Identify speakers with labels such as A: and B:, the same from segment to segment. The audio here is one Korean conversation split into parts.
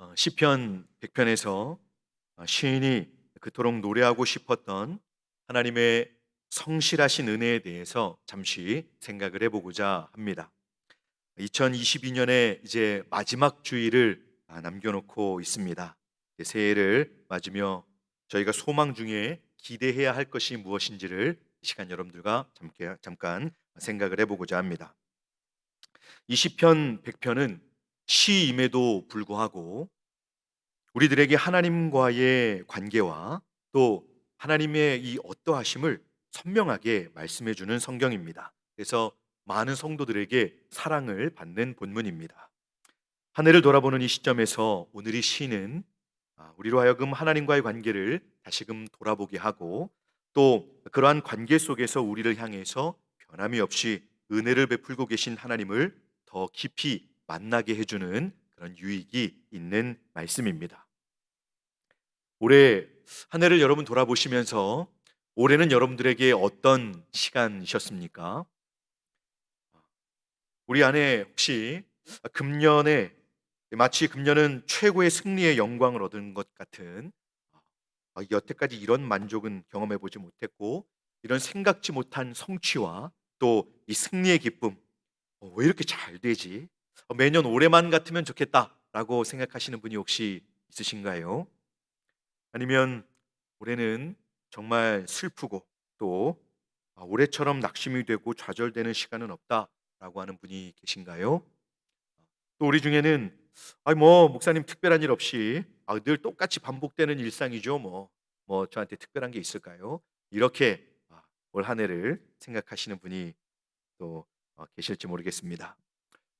A: 어, 시편 100편에서 어, 시인이 그토록 노래하고 싶었던 하나님의 성실하신 은혜에 대해서 잠시 생각을 해보고자 합니다. 2022년에 이제 마지막 주일을 아, 남겨놓고 있습니다. 새해를 맞으며 저희가 소망 중에 기대해야 할 것이 무엇인지를 이 시간 여러분들과 잠깐, 생각을 해보고자 합니다. 이 시편 100편은 시임에도 불구하고 우리들에게 하나님과의 관계와 또 하나님의 이 어떠하심을 선명하게 말씀해 주는 성경입니다. 그래서 많은 성도들에게 사랑을 받는 본문입니다. 한 해를 돌아보는 이 시점에서 오늘 이 시는 아, 우리로 하여금 하나님과의 관계를 다시금 돌아보게 하고 또 그러한 관계 속에서 우리를 향해서 변함이 없이 은혜를 베풀고 계신 하나님을 더 깊이 만나게 해주는 그런 유익이 있는 말씀입니다. 올해 한 해를 여러분 돌아보시면서 올해는 여러분들에게 어떤 시간이셨습니까? 우리 안에 혹시 금년에 마치 금년은 최고의 승리의 영광을 얻은 것 같은 아, 여태까지 이런 만족은 경험해 보지 못했고 이런 생각지 못한 성취와 또 이 승리의 기쁨 어, 왜 이렇게 잘 되지? 어, 매년 올해만 같으면 좋겠다라고 생각하시는 분이 혹시 있으신가요? 아니면 올해는 정말 슬프고 또 아, 올해처럼 낙심이 되고 좌절되는 시간은 없다라고 하는 분이 계신가요? 또 우리 중에는 아니 뭐 목사님 특별한 일 없이 아, 늘 똑같이 반복되는 일상이죠 뭐뭐 저한테 특별한 게 있을까요? 이렇게 아, 올한 해를 생각하시는 분이 또 어, 계실지 모르겠습니다.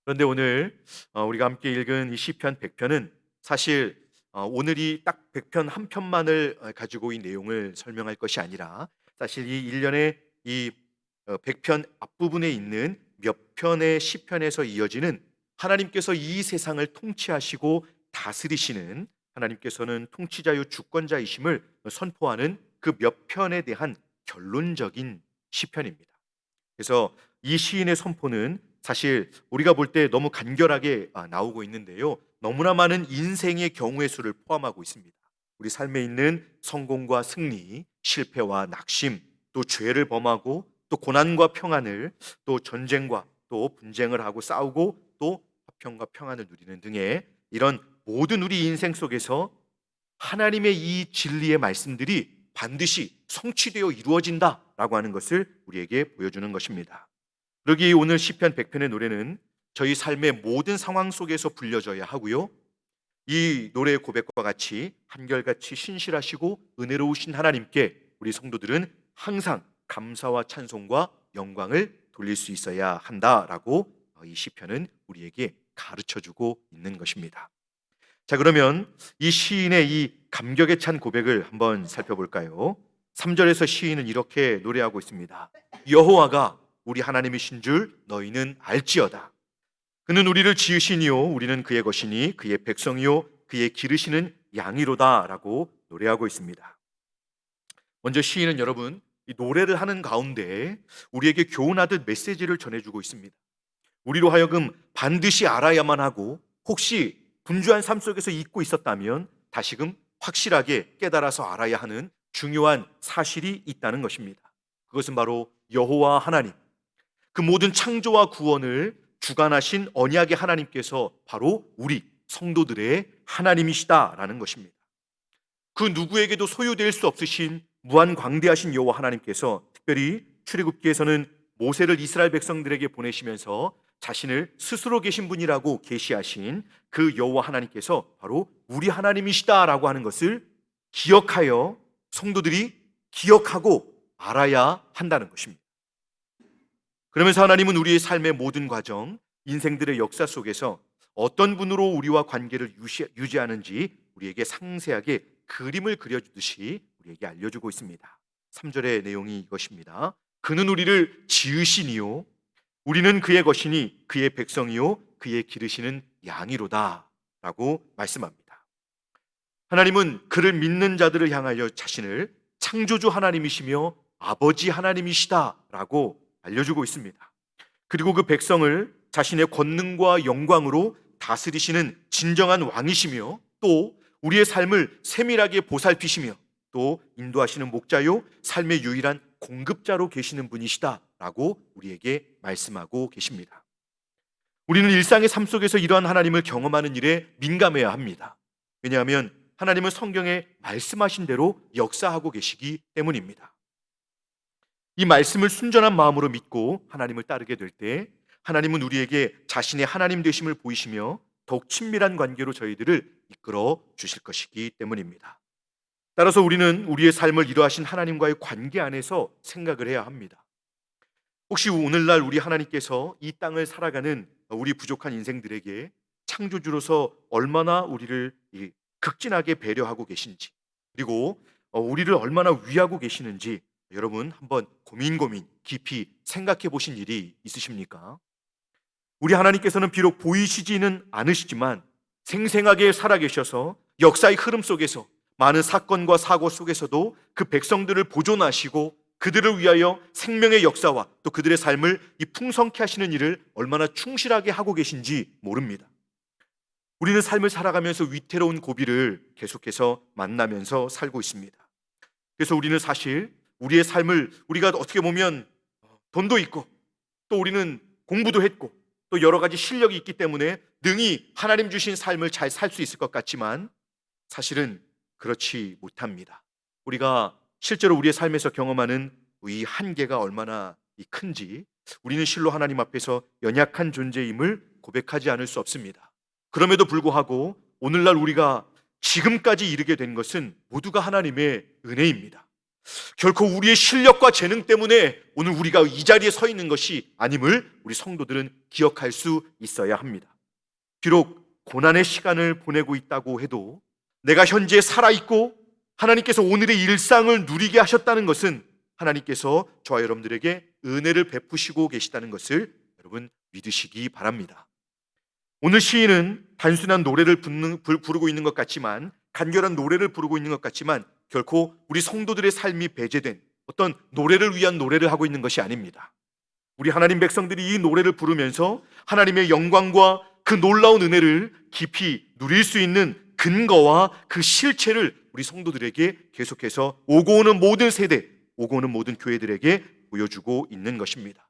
A: 그런데 오늘 어, 우리가 함께 읽은 이 시편 100편은 사실 어, 오늘이 딱 100편 한 편만을 어, 가지고 이 내용을 설명할 것이 아니라 사실 이 1년의 이 100편 앞부분에 있는 몇 편의 시편에서 이어지는 하나님께서 이 세상을 통치하시고 다스리시는 하나님께서는 통치자요 주권자이심을 선포하는 그 몇 편에 대한 결론적인 시편입니다. 그래서 이 시인의 선포는 사실 우리가 볼 때 너무 간결하게 아, 나오고 있는데요. 너무나 많은 인생의 경우의 수를 포함하고 있습니다. 우리 삶에 있는 성공과 승리, 실패와 낙심, 또 죄를 범하고 또 고난과 평안을 또 전쟁과 또 분쟁을 하고 싸우고 또 화평과 평안을 누리는 등의 이런 모든 우리 인생 속에서 하나님의 이 진리의 말씀들이 반드시 성취되어 이루어진다라고 하는 것을 우리에게 보여주는 것입니다. 그러기 오늘 시편 100편의 노래는 저희 삶의 모든 상황 속에서 불려져야 하고요. 이 노래의 고백과 같이 한결같이 신실하시고 은혜로우신 하나님께 우리 성도들은 항상 감사와 찬송과 영광을 돌릴 수 있어야 한다라고 이 시편은 우리에게 가르쳐 주고 있는 것입니다. 자, 그러면 이 시인의 이 감격에 찬 고백을 한번 살펴볼까요? 3절에서 시인은 이렇게 노래하고 있습니다. 여호와가 우리 하나님이신 줄 너희는 알지어다. 그는 우리를 지으시니요 우리는 그의 것이니 그의 백성이요 그의 기르시는 양이로다라고 노래하고 있습니다. 먼저 시인은 여러분 이 노래를 하는 가운데 우리에게 교훈하듯 메시지를 전해주고 있습니다. 우리로 하여금 반드시 알아야만 하고 혹시 분주한 삶 속에서 잊고 있었다면 다시금 확실하게 깨달아서 알아야 하는 중요한 사실이 있다는 것입니다. 그것은 바로 여호와 하나님, 그 모든 창조와 구원을 주관하신 언약의 하나님께서 바로 우리 성도들의 하나님이시다라는 것입니다. 그 누구에게도 소유될 수 없으신 무한 광대하신 여호와 하나님께서 특별히 출애굽기에서는 모세를 이스라엘 백성들에게 보내시면서 자신을 스스로 계신 분이라고 계시하신 그 여호와 하나님께서 바로 우리 하나님이시다라고 하는 것을 기억하여 성도들이 기억하고 알아야 한다는 것입니다. 그러면서 하나님은 우리의 삶의 모든 과정, 인생들의 역사 속에서 어떤 분으로 우리와 관계를 유지 하는지 우리에게 상세하게 그림을 그려주듯이 우리에게 알려주고 있습니다. 3절의 내용이 이것입니다. 그는 우리를 지으시니요. 우리는 그의 것이니 그의 백성이요. 그의 기르시는 양이로다. 라고 말씀합니다. 하나님은 그를 믿는 자들을 향하여 자신을 창조주 하나님이시며 아버지 하나님이시다. 라고 알려주고 있습니다. 그리고 그 백성을 자신의 권능과 영광으로 다스리시는 진정한 왕이시며 또 우리의 삶을 세밀하게 보살피시며 또 인도하시는 목자요 삶의 유일한 공급자로 계시는 분이시다라고 우리에게 말씀하고 계십니다. 우리는 일상의 삶 속에서 이러한 하나님을 경험하는 일에 민감해야 합니다. 왜냐하면 하나님은 성경에 말씀하신 대로 역사하고 계시기 때문입니다. 이 말씀을 순전한 마음으로 믿고 하나님을 따르게 될 때 하나님은 우리에게 자신의 하나님 되심을 보이시며 더욱 친밀한 관계로 저희들을 이끌어 주실 것이기 때문입니다. 따라서 우리는 우리의 삶을 이루하신 하나님과의 관계 안에서 생각을 해야 합니다. 혹시 오늘날 우리 하나님께서 이 땅을 살아가는 우리 부족한 인생들에게 창조주로서 얼마나 우리를 이 극진하게 배려하고 계신지 그리고 어, 우리를 얼마나 위하고 계시는지 여러분 한번 고민 고민 깊이 생각해 보신 일이 있으십니까? 우리 하나님께서는 비록 보이시지는 않으시지만 생생하게 살아계셔서 역사의 흐름 속에서 많은 사건과 사고 속에서도 그 백성들을 보존하시고 그들을 위하여 생명의 역사와 또 그들의 삶을 이 풍성케 하시는 일을 얼마나 충실하게 하고 계신지 모릅니다. 우리는 삶을 살아가면서 위태로운 고비를 계속해서 만나면서 살고 있습니다. 그래서 우리는 사실 우리의 삶을 우리가 어떻게 보면 돈도 있고 또 우리는 공부도 했고 또 여러 가지 실력이 있기 때문에 능히 하나님 주신 삶을 잘 살 수 있을 것 같지만 사실은 그렇지 못합니다. 우리가 실제로 우리의 삶에서 경험하는 이 한계가 얼마나 이 큰지 우리는 실로 하나님 앞에서 연약한 존재임을 고백하지 않을 수 없습니다. 그럼에도 불구하고 오늘날 우리가 지금까지 이르게 된 것은 모두가 하나님의 은혜입니다. 결코 우리의 실력과 재능 때문에 오늘 우리가 이 자리에 서 있는 것이 아님을 우리 성도들은 기억할 수 있어야 합니다. 비록 고난의 시간을 보내고 있다고 해도 내가 현재 살아있고 하나님께서 오늘의 일상을 누리게 하셨다는 것은 하나님께서 저와 여러분들에게 은혜를 베푸시고 계시다는 것을 여러분 믿으시기 바랍니다. 오늘 시인은 단순한 노래를 부르고 있는 것 같지만 간결한 노래를 부르고 있는 것 같지만 결코 우리 성도들의 삶이 배제된 어떤 노래를 위한 노래를 하고 있는 것이 아닙니다. 우리 하나님 백성들이 이 노래를 부르면서 하나님의 영광과 그 놀라운 은혜를 깊이 누릴 수 있는 근거와 그 실체를 우리 성도들에게 계속해서 오고 오는 모든 세대, 오고 오는 모든 교회들에게 보여주고 있는 것입니다.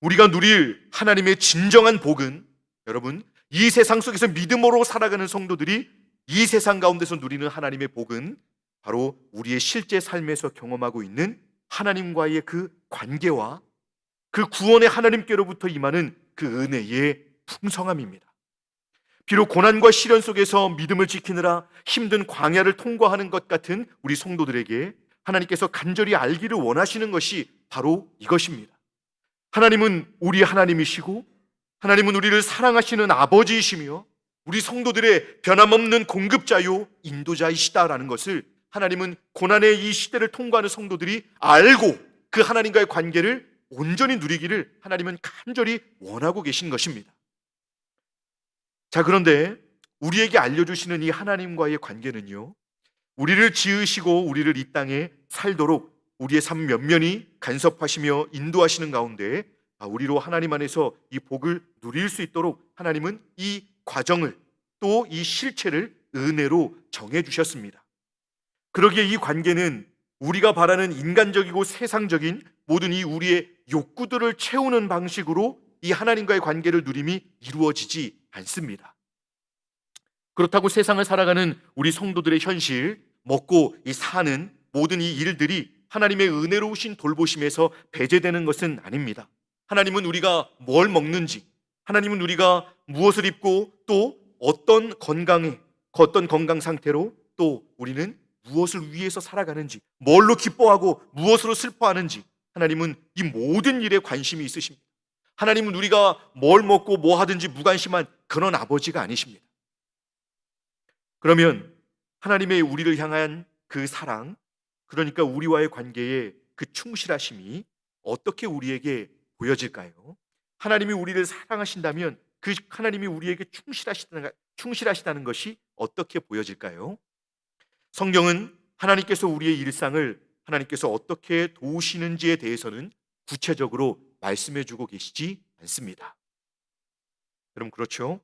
A: 우리가 누릴 하나님의 진정한 복은 여러분, 이 세상 속에서 믿음으로 살아가는 성도들이 이 세상 가운데서 누리는 하나님의 복은 바로 우리의 실제 삶에서 경험하고 있는 하나님과의 그 관계와 그 구원의 하나님께로부터 임하는 그 은혜의 풍성함입니다. 비록 고난과 시련 속에서 믿음을 지키느라 힘든 광야를 통과하는 것 같은 우리 성도들에게 하나님께서 간절히 알기를 원하시는 것이 바로 이것입니다. 하나님은 우리 하나님이시고 하나님은 우리를 사랑하시는 아버지이시며 우리 성도들의 변함없는 공급자요 인도자이시다라는 것을 하나님은 고난의 이 시대를 통과하는 성도들이 알고 그 하나님과의 관계를 온전히 누리기를 하나님은 간절히 원하고 계신 것입니다. 자, 그런데 우리에게 알려주시는 이 하나님과의 관계는요, 우리를 지으시고 우리를 이 땅에 살도록 우리의 삶 면면이 간섭하시며 인도하시는 가운데 아, 우리로 하나님 안에서 이 복을 누릴 수 있도록 하나님은 이 과정을 또 이 실체를 은혜로 정해 주셨습니다. 그러기에 이 관계는 우리가 바라는 인간적이고 세상적인 모든 이 우리의 욕구들을 채우는 방식으로 이 하나님과의 관계를 누림이 이루어지지 않습니다. 그렇다고 세상을 살아가는 우리 성도들의 현실, 먹고 이 사는 모든 이 일들이 하나님의 은혜로우신 돌보심에서 배제되는 것은 아닙니다. 하나님은 우리가 뭘 먹는지, 하나님은 우리가 무엇을 입고 또 어떤 건강에, 어떤 건강 상태로 또 우리는 무엇을 위해서 살아가는지, 뭘로 기뻐하고 무엇으로 슬퍼하는지 하나님은 이 모든 일에 관심이 있으십니다. 하나님은 우리가 뭘 먹고 뭐 하든지 무관심한 그런 아버지가 아니십니다. 그러면 하나님의 우리를 향한 그 사랑, 그러니까 우리와의 관계에 그 충실하심이 어떻게 우리에게 보여질까요? 하나님이 우리를 사랑하신다면 그 하나님이 우리에게 충실하시다는, 충실하시다는 것이 어떻게 보여질까요? 성경은 하나님께서 우리의 일상을 하나님께서 어떻게 도우시는지에 대해서는 구체적으로 말씀해 주고 계시지 않습니다. 여러분 그렇죠?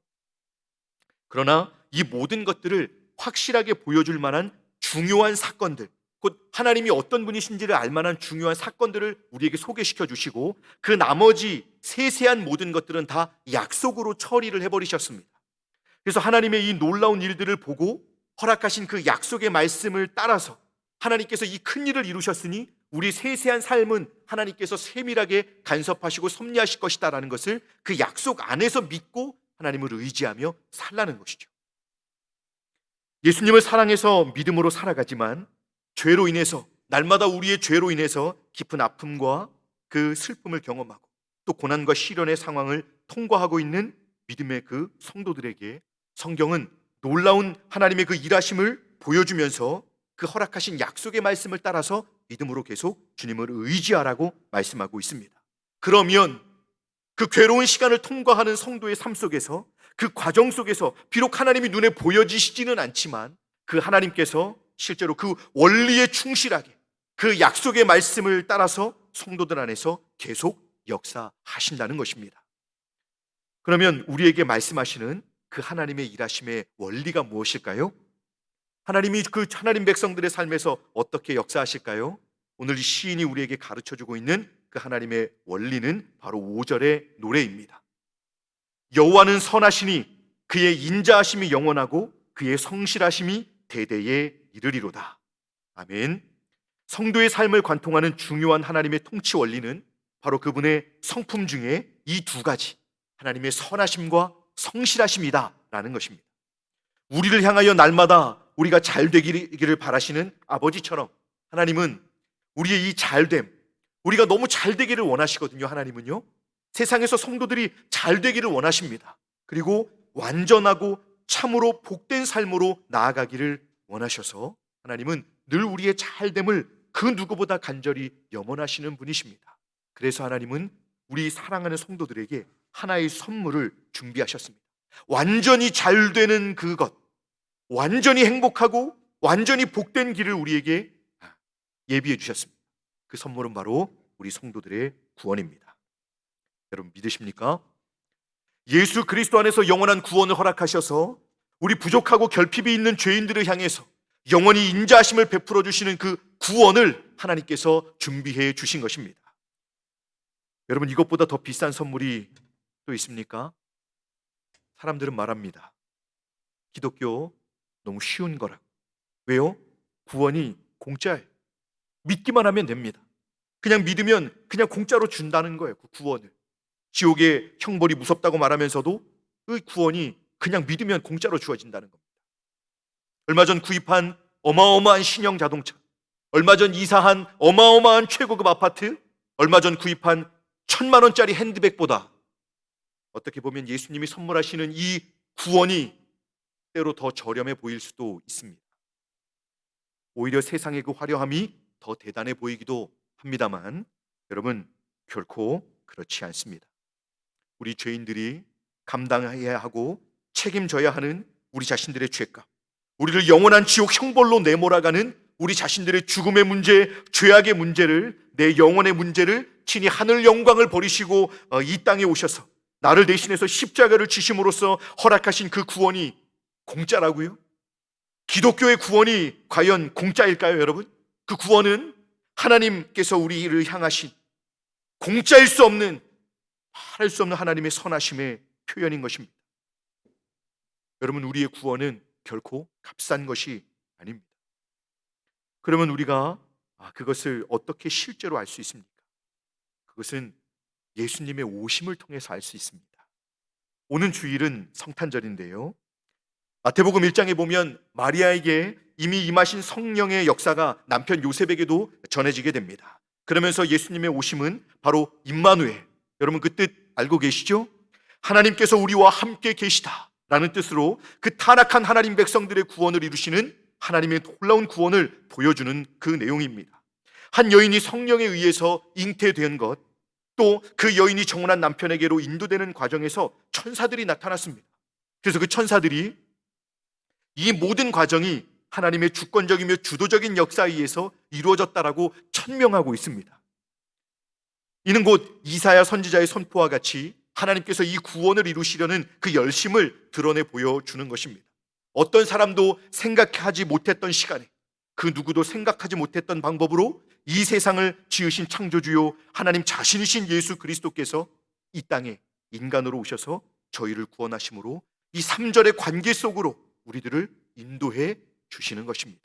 A: 그러나 이 모든 것들을 확실하게 보여줄 만한 중요한 사건들, 곧 하나님이 어떤 분이신지를 알 만한 중요한 사건들을 우리에게 소개시켜 주시고 그 나머지 세세한 모든 것들은 다 약속으로 처리를 해버리셨습니다. 그래서 하나님의 이 놀라운 일들을 보고 허락하신 그 약속의 말씀을 따라서 하나님께서 이 큰 일을 이루셨으니 우리 세세한 삶은 하나님께서 세밀하게 간섭하시고 섭리하실 것이다라는 것을 그 약속 안에서 믿고 하나님을 의지하며 살라는 것이죠. 예수님을 사랑해서 믿음으로 살아가지만 죄로 인해서 날마다 우리의 죄로 인해서 깊은 아픔과 그 슬픔을 경험하고 또 고난과 시련의 상황을 통과하고 있는 믿음의 그 성도들에게 성경은 놀라운 하나님의 그 일하심을 보여주면서 그 허락하신 약속의 말씀을 따라서 믿음으로 계속 주님을 의지하라고 말씀하고 있습니다. 그러면 그 괴로운 시간을 통과하는 성도의 삶 속에서 그 과정 속에서 비록 하나님이 눈에 보여지시지는 않지만 그 하나님께서 실제로 그 원리에 충실하게 그 약속의 말씀을 따라서 성도들 안에서 계속 역사하신다는 것입니다. 그러면 우리에게 말씀하시는 그 하나님의 일하심의 원리가 무엇일까요? 하나님이 그 하나님 백성들의 삶에서 어떻게 역사하실까요? 오늘 이 시인이 우리에게 가르쳐 주고 있는 그 하나님의 원리는 바로 5절의 노래입니다. 여호와는 선하시니 그의 인자하심이 영원하고 그의 성실하심이 대대에 이르리로다. 아멘. 성도의 삶을 관통하는 중요한 하나님의 통치 원리는 바로 그분의 성품 중에 이 두 가지 하나님의 선하심과 성실하심이다라는 것입니다. 우리를 향하여 날마다 우리가 잘 되기를 바라시는 아버지처럼 하나님은 우리의 이 잘됨, 우리가 너무 잘 되기를 원하시거든요. 하나님은요. 세상에서 성도들이 잘 되기를 원하십니다. 그리고 완전하고 참으로 복된 삶으로 나아가기를 원하셔서 하나님은 늘 우리의 잘됨을 그 누구보다 간절히 염원하시는 분이십니다. 그래서 하나님은 우리 사랑하는 성도들에게 하나의 선물을 준비하셨습니다. 완전히 잘 되는 그것, 완전히 행복하고 완전히 복된 길을 우리에게 예비해 주셨습니다. 그 선물은 바로 우리 성도들의 구원입니다. 여러분 믿으십니까? 예수 그리스도 안에서 영원한 구원을 허락하셔서 우리 부족하고 결핍이 있는 죄인들을 향해서 영원히 인자하심을 베풀어 주시는 그 구원을 하나님께서 준비해 주신 것입니다. 여러분 이것보다 더 비싼 선물이 또 있습니까? 사람들은 말합니다. 기독교 너무 쉬운 거라고. 왜요? 구원이 공짜예요. 믿기만 하면 됩니다. 그냥 믿으면 그냥 공짜로 준다는 거예요. 그 구원을. 지옥의 형벌이 무섭다고 말하면서도 그 구원이 그냥 믿으면 공짜로 주어진다는 겁니다. 얼마 전 구입한 어마어마한 신형 자동차, 얼마 전 이사한 어마어마한 최고급 아파트, 얼마 전 구입한 천만 원짜리 핸드백보다 어떻게 보면 예수님이 선물하시는 이 구원이 때로 더 저렴해 보일 수도 있습니다. 오히려 세상의 그 화려함이 더 대단해 보이기도 합니다만 여러분 결코 그렇지 않습니다. 우리 죄인들이 감당해야 하고 책임져야 하는 우리 자신들의 죄값, 우리를 영원한 지옥 형벌로 내몰아가는 우리 자신들의 죽음의 문제, 죄악의 문제를 내 영혼의 문제를 친히 하늘 영광을 버리시고 어, 이 땅에 오셔서 나를 대신해서 십자가를 지심으로써 허락하신 그 구원이 공짜라고요? 기독교의 구원이 과연 공짜일까요, 여러분? 그 구원은 하나님께서 우리를 향하신 공짜일 수 없는 말할 수 없는 하나님의 선하심의 표현인 것입니다. 여러분 우리의 구원은 결코 값싼 것이 아닙니다. 그러면 우리가 아, 그것을 어떻게 실제로 알 수 있습니까? 그것은 예수님의 오심을 통해서 알 수 있습니다. 오는 주일은 성탄절인데요. 마태복음 1장에 보면 마리아에게 이미 임하신 성령의 역사가 남편 요셉에게도 전해지게 됩니다. 그러면서 예수님의 오심은 바로 임마누엘. 여러분 그 뜻 알고 계시죠? 하나님께서 우리와 함께 계시다라는 뜻으로 그 타락한 하나님 백성들의 구원을 이루시는 하나님의 놀라운 구원을 보여주는 그 내용입니다. 한 여인이 성령에 의해서 잉태된 것, 또 그 여인이 정혼한 남편에게로 인도되는 과정에서 천사들이 나타났습니다. 그래서 그 천사들이 이 모든 과정이 하나님의 주권적이며 주도적인 역사에 의해서 이루어졌다라고 천명하고 있습니다. 이는 곧 이사야 선지자의 선포와 같이 하나님께서 이 구원을 이루시려는 그 열심을 드러내 보여주는 것입니다. 어떤 사람도 생각하지 못했던 시간에 그 누구도 생각하지 못했던 방법으로 이 세상을 지으신 창조주요 하나님 자신이신 예수 그리스도께서 이 땅에 인간으로 오셔서 저희를 구원하심으로 이 3절의 관계 속으로 우리들을 인도해 주시는 것입니다.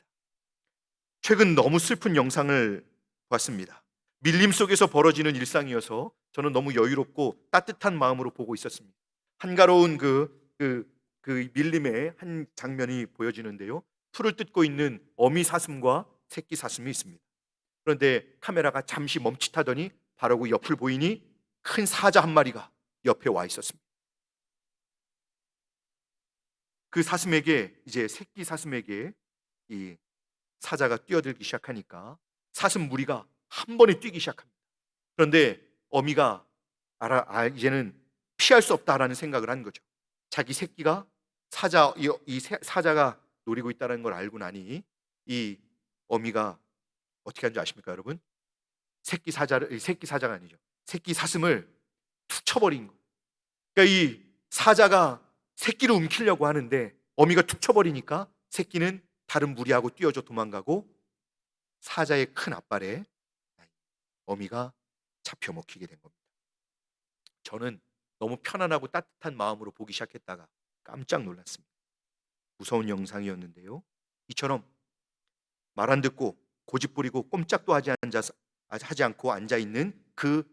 A: 최근 너무 슬픈 영상을 봤습니다. 밀림 속에서 벌어지는 일상이어서 저는 너무 여유롭고 따뜻한 마음으로 보고 있었습니다. 한가로운 그, 그, 그 밀림의 한 장면이 보여지는데요. 풀을 뜯고 있는 어미 사슴과 새끼 사슴이 있습니다. 그런데 카메라가 잠시 멈칫하더니 바로 그 옆을 보이니 큰 사자 한 마리가 옆에 와 있었습니다. 그 사슴에게 이제 새끼 사슴에게 이 사자가 뛰어들기 시작하니까 사슴 무리가 한 번에 뛰기 시작합니다. 그런데 어미가 알아 아, 이제는 피할 수 없다라는 생각을 한 거죠. 자기 새끼가 사자 이, 이 새- 사자가 노리고 있다는 걸 알고 나니 이 어미가 어떻게 한 줄 아십니까, 여러분? 새끼 사자를 이 새끼 사자가 아니죠. 새끼 사슴을 툭 쳐버린 거예요. 그러니까 이 사자가 새끼를 움키려고 하는데 어미가 툭 쳐버리니까 새끼는 다른 무리하고 뛰어져 도망가고 사자의 큰 앞발에 어미가 잡혀 먹히게 된 겁니다. 저는 너무 편안하고 따뜻한 마음으로 보기 시작했다가 깜짝 놀랐습니다. 무서운 영상이었는데요. 이처럼 말 안 듣고 고집 부리고 꼼짝도 하지 앉아서 하지 않고 앉아 있는 그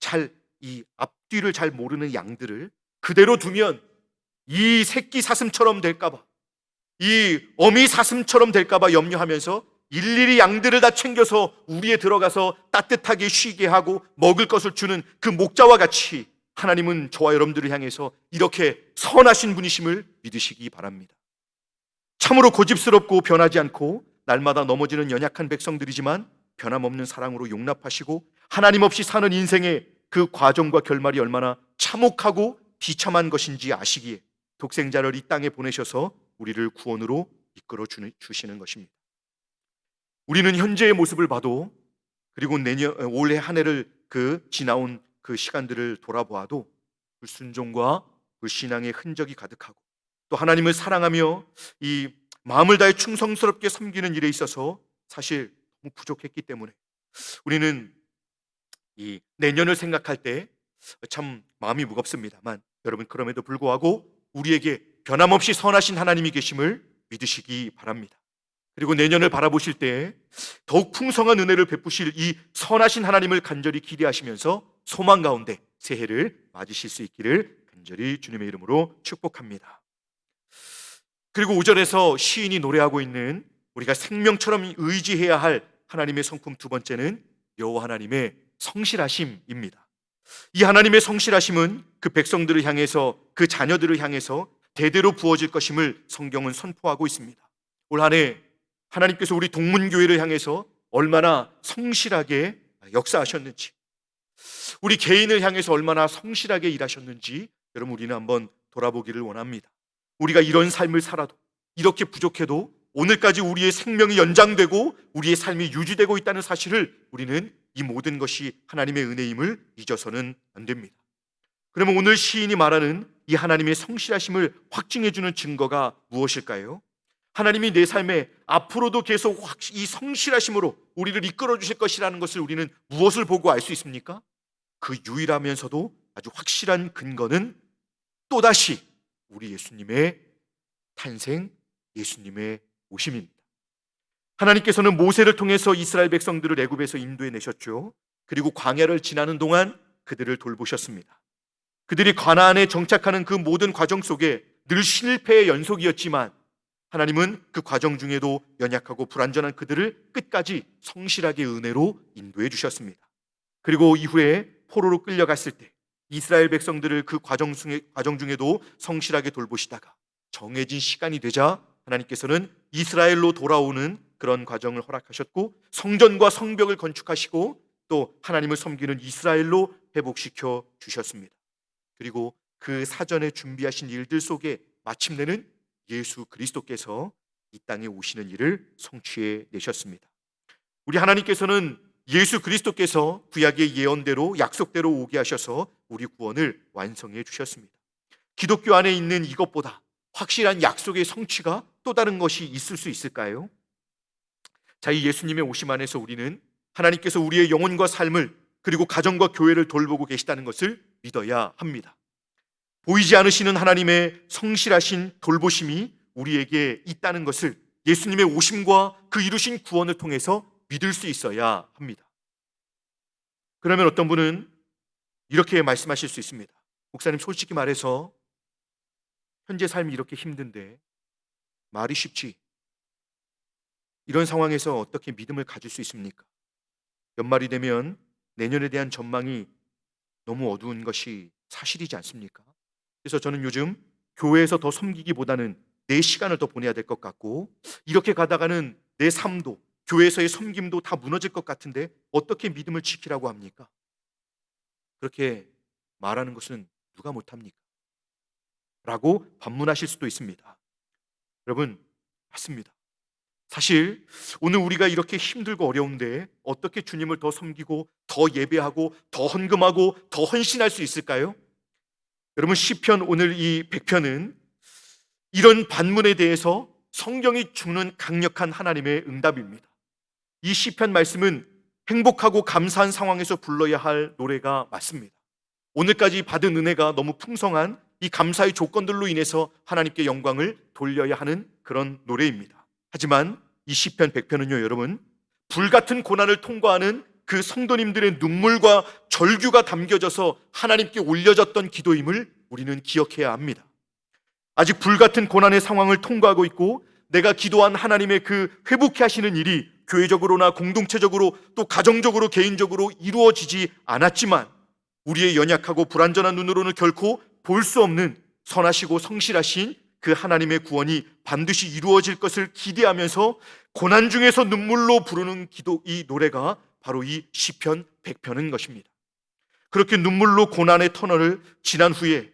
A: 잘 이 앞뒤를 잘 모르는 양들을 그대로 두면 이 새끼 사슴처럼 될까봐 이 어미 사슴처럼 될까봐 염려하면서 일일이 양들을 다 챙겨서 우리에 들어가서 따뜻하게 쉬게 하고 먹을 것을 주는 그 목자와 같이 하나님은 저와 여러분들을 향해서 이렇게 선하신 분이심을 믿으시기 바랍니다. 참으로 고집스럽고 변하지 않고 날마다 넘어지는 연약한 백성들이지만 변함없는 사랑으로 용납하시고 하나님 없이 사는 인생의 그 과정과 결말이 얼마나 참혹하고 비참한 것인지 아시기에 독생자를 이 땅에 보내셔서 우리를 구원으로 이끌어 주시는 것입니다. 우리는 현재의 모습을 봐도 그리고 내년 올해 한 해를 그 지나온 그 시간들을 돌아보아도 불순종과 불신앙의 흔적이 가득하고 또 하나님을 사랑하며 이 마음을 다해 충성스럽게 섬기는 일에 있어서 사실 너무 부족했기 때문에 우리는 이 내년을 생각할 때 참 마음이 무겁습니다만 여러분 그럼에도 불구하고 우리에게 변함없이 선하신 하나님이 계심을 믿으시기 바랍니다. 그리고 내년을 바라보실 때 더욱 풍성한 은혜를 베푸실 이 선하신 하나님을 간절히 기대하시면서 소망 가운데 새해를 맞으실 수 있기를 간절히 주님의 이름으로 축복합니다. 그리고 5절에서 시인이 노래하고 있는 우리가 생명처럼 의지해야 할 하나님의 성품 두 번째는 여호와 하나님의 성실하심입니다. 이 하나님의 성실하심은 그 백성들을 향해서 그 자녀들을 향해서 대대로 부어질 것임을 성경은 선포하고 있습니다. 올 한해 하나님께서 우리 동문교회를 향해서 얼마나 성실하게 역사하셨는지, 우리 개인을 향해서 얼마나 성실하게 일하셨는지 여러분 우리는 한번 돌아보기를 원합니다. 우리가 이런 삶을 살아도 이렇게 부족해도 오늘까지 우리의 생명이 연장되고 우리의 삶이 유지되고 있다는 사실을 우리는 이 모든 것이 하나님의 은혜임을 잊어서는 안 됩니다. 그러면 오늘 시인이 말하는 이 하나님의 성실하심을 확증해 주는 증거가 무엇일까요? 하나님이 내 삶에 앞으로도 계속 확- 이 성실하심으로 우리를 이끌어 주실 것이라는 것을 우리는 무엇을 보고 알 수 있습니까? 그 유일하면서도 아주 확실한 근거는 또다시 우리 예수님의 탄생, 예수님의 오심입니다. 하나님께서는 모세를 통해서 이스라엘 백성들을 애굽에서 인도해 내셨죠. 그리고 광야를 지나는 동안 그들을 돌보셨습니다. 그들이 가나안에 정착하는 그 모든 과정 속에 늘 실패의 연속이었지만 하나님은 그 과정 중에도 연약하고 불완전한 그들을 끝까지 성실하게 은혜로 인도해 주셨습니다. 그리고 이후에 포로로 끌려갔을 때 이스라엘 백성들을 그 과정 중에, 과정 중에도 성실하게 돌보시다가 정해진 시간이 되자 하나님께서는 이스라엘로 돌아오는 그런 과정을 허락하셨고 성전과 성벽을 건축하시고 또 하나님을 섬기는 이스라엘로 회복시켜 주셨습니다. 그리고 그 사전에 준비하신 일들 속에 마침내는 예수 그리스도께서 이 땅에 오시는 일을 성취해 내셨습니다. 우리 하나님께서는 예수 그리스도께서 구약의 예언대로 약속대로 오게 하셔서 우리 구원을 완성해 주셨습니다. 기독교 안에 있는 이것보다 확실한 약속의 성취가 또 다른 것이 있을 수 있을까요? 자, 이 예수님의 오심 안에서 우리는 하나님께서 우리의 영혼과 삶을 그리고 가정과 교회를 돌보고 계시다는 것을 믿어야 합니다. 보이지 않으시는 하나님의 성실하신 돌보심이 우리에게 있다는 것을 예수님의 오심과 그 이루신 구원을 통해서 믿을 수 있어야 합니다. 그러면 어떤 분은 이렇게 말씀하실 수 있습니다. 목사님, 솔직히 말해서 현재 삶이 이렇게 힘든데 말이 쉽지. 이런 상황에서 어떻게 믿음을 가질 수 있습니까? 연말이 되면 내년에 대한 전망이 너무 어두운 것이 사실이지 않습니까? 그래서 저는 요즘 교회에서 더 섬기기보다는 내 시간을 더 보내야 될 것 같고 이렇게 가다가는 내 삶도 교회에서의 섬김도 다 무너질 것 같은데 어떻게 믿음을 지키라고 합니까? 그렇게 말하는 것은 누가 못합니까? 라고 반문하실 수도 있습니다. 여러분, 맞습니다. 사실 오늘 우리가 이렇게 힘들고 어려운데 어떻게 주님을 더 섬기고 더 예배하고 더 헌금하고 더 헌신할 수 있을까요? 여러분 시편 오늘 이 100편은 이런 반문에 대해서 성경이 주는 강력한 하나님의 응답입니다. 이 시편 말씀은 행복하고 감사한 상황에서 불러야 할 노래가 맞습니다. 오늘까지 받은 은혜가 너무 풍성한 이 감사의 조건들로 인해서 하나님께 영광을 돌려야 하는 그런 노래입니다. 하지만 이 시편 100편은요, 여러분, 불같은 고난을 통과하는 그 성도님들의 눈물과 절규가 담겨져서 하나님께 올려졌던 기도임을 우리는 기억해야 합니다. 아직 불같은 고난의 상황을 통과하고 있고 내가 기도한 하나님의 그 회복해 하시는 일이 교회적으로나 공동체적으로 또 가정적으로 개인적으로 이루어지지 않았지만 우리의 연약하고 불완전한 눈으로는 결코 볼 수 없는 선하시고 성실하신 그 하나님의 구원이 반드시 이루어질 것을 기대하면서 고난 중에서 눈물로 부르는 기도 이 노래가 바로 이 시편 100편인 것입니다. 그렇게 눈물로 고난의 터널을 지난 후에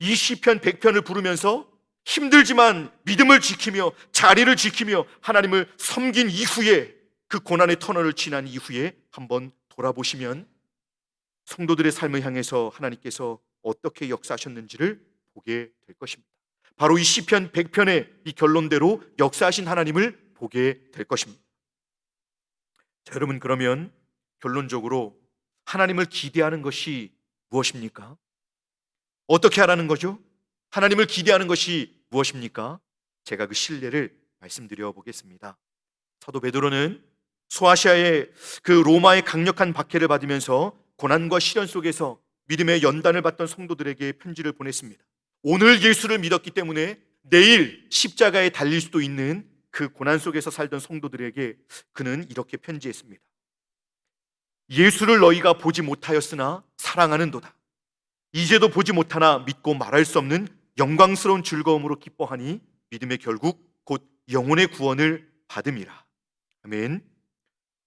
A: 이 시편 100편을 부르면서 힘들지만 믿음을 지키며 자리를 지키며 하나님을 섬긴 이후에 그 고난의 터널을 지난 이후에 한번 돌아보시면 성도들의 삶을 향해서 하나님께서 어떻게 역사하셨는지를 보게 될 것입니다. 바로 이 시편 100편의 이 결론대로 역사하신 하나님을 보게 될 것입니다. 자, 여러분 그러면 결론적으로 하나님을 기대하는 것이 무엇입니까? 어떻게 하라는 거죠? 하나님을 기대하는 것이 무엇입니까? 제가 그 신뢰를 말씀드려 보겠습니다. 사도 베드로는 소아시아의 그 로마의 강력한 박해를 받으면서 고난과 시련 속에서 믿음의 연단을 받던 성도들에게 편지를 보냈습니다. 오늘 예수를 믿었기 때문에 내일 십자가에 달릴 수도 있는 그 고난 속에서 살던 성도들에게 그는 이렇게 편지했습니다. 예수를 너희가 보지 못하였으나 사랑하는도다. 이제도 보지 못하나 믿고 말할 수 없는 영광스러운 즐거움으로 기뻐하니 믿음의 결국 곧 영혼의 구원을 받음이라. 아멘.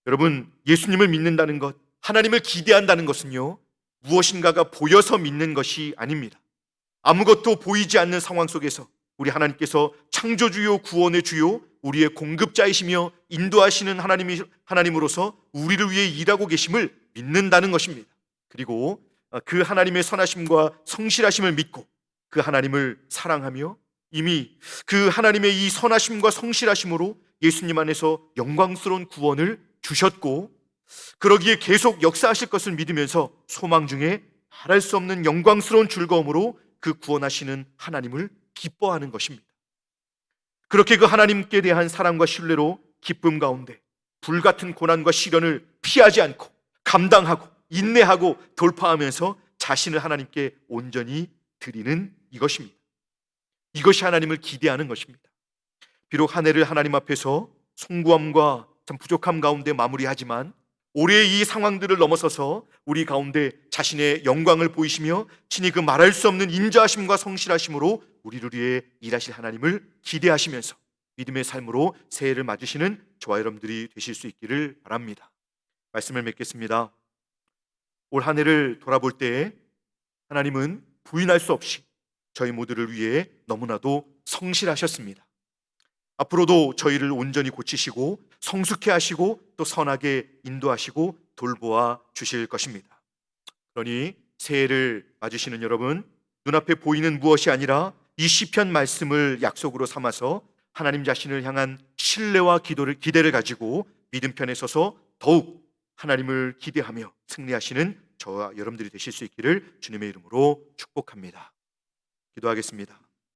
A: 여러분, 예수님을 믿는다는 것, 하나님을 기대한다는 것은요, 무엇인가가 보여서 믿는 것이 아닙니다. 아무것도 보이지 않는 상황 속에서 우리 하나님께서 창조주요 구원의 주요 우리의 공급자이시며 인도하시는 하나님이 하나님으로서 우리를 위해 일하고 계심을 믿는다는 것입니다. 그리고 그 하나님의 선하심과 성실하심을 믿고 그 하나님을 사랑하며 이미 그 하나님의 이 선하심과 성실하심으로 예수님 안에서 영광스러운 구원을 주셨고 그러기에 계속 역사하실 것을 믿으면서 소망 중에 말할 수 없는 영광스러운 즐거움으로 그 구원하시는 하나님을 기뻐하는 것입니다. 그렇게 그 하나님께 대한 사랑과 신뢰로 기쁨 가운데 불같은 고난과 시련을 피하지 않고 감당하고 인내하고 돌파하면서 자신을 하나님께 온전히 드리는 이것입니다. 이것이 하나님을 기대하는 것입니다. 비록 한 해를 하나님 앞에서 송구함과 참 부족함 가운데 마무리하지만 올해의 이 상황들을 넘어서서 우리 가운데 자신의 영광을 보이시며 친히 그 말할 수 없는 인자하심과 성실하심으로 우리를 위해 일하실 하나님을 기대하시면서 믿음의 삶으로 새해를 맞으시는 저와 여러분들이 되실 수 있기를 바랍니다. 말씀을 맺겠습니다. 올 한 해를 돌아볼 때 하나님은 부인할 수 없이 저희 모두를 위해 너무나도 성실하셨습니다. 앞으로도 저희를 온전히 고치시고 성숙해 하시고 또 선하게 인도하시고 돌보아 주실 것입니다. 그러니 새해를 맞으시는 여러분, 눈앞에 보이는 무엇이 아니라 이 시편 말씀을 약속으로 삼아서 하나님 자신을 향한 신뢰와 기도를 기대를 가지고 믿음 편에 서서 더욱 하나님을 기대하며 승리하시는 저와 여러분들이 되실 수 있기를 주님의 이름으로 축복합니다. 기도하겠습니다.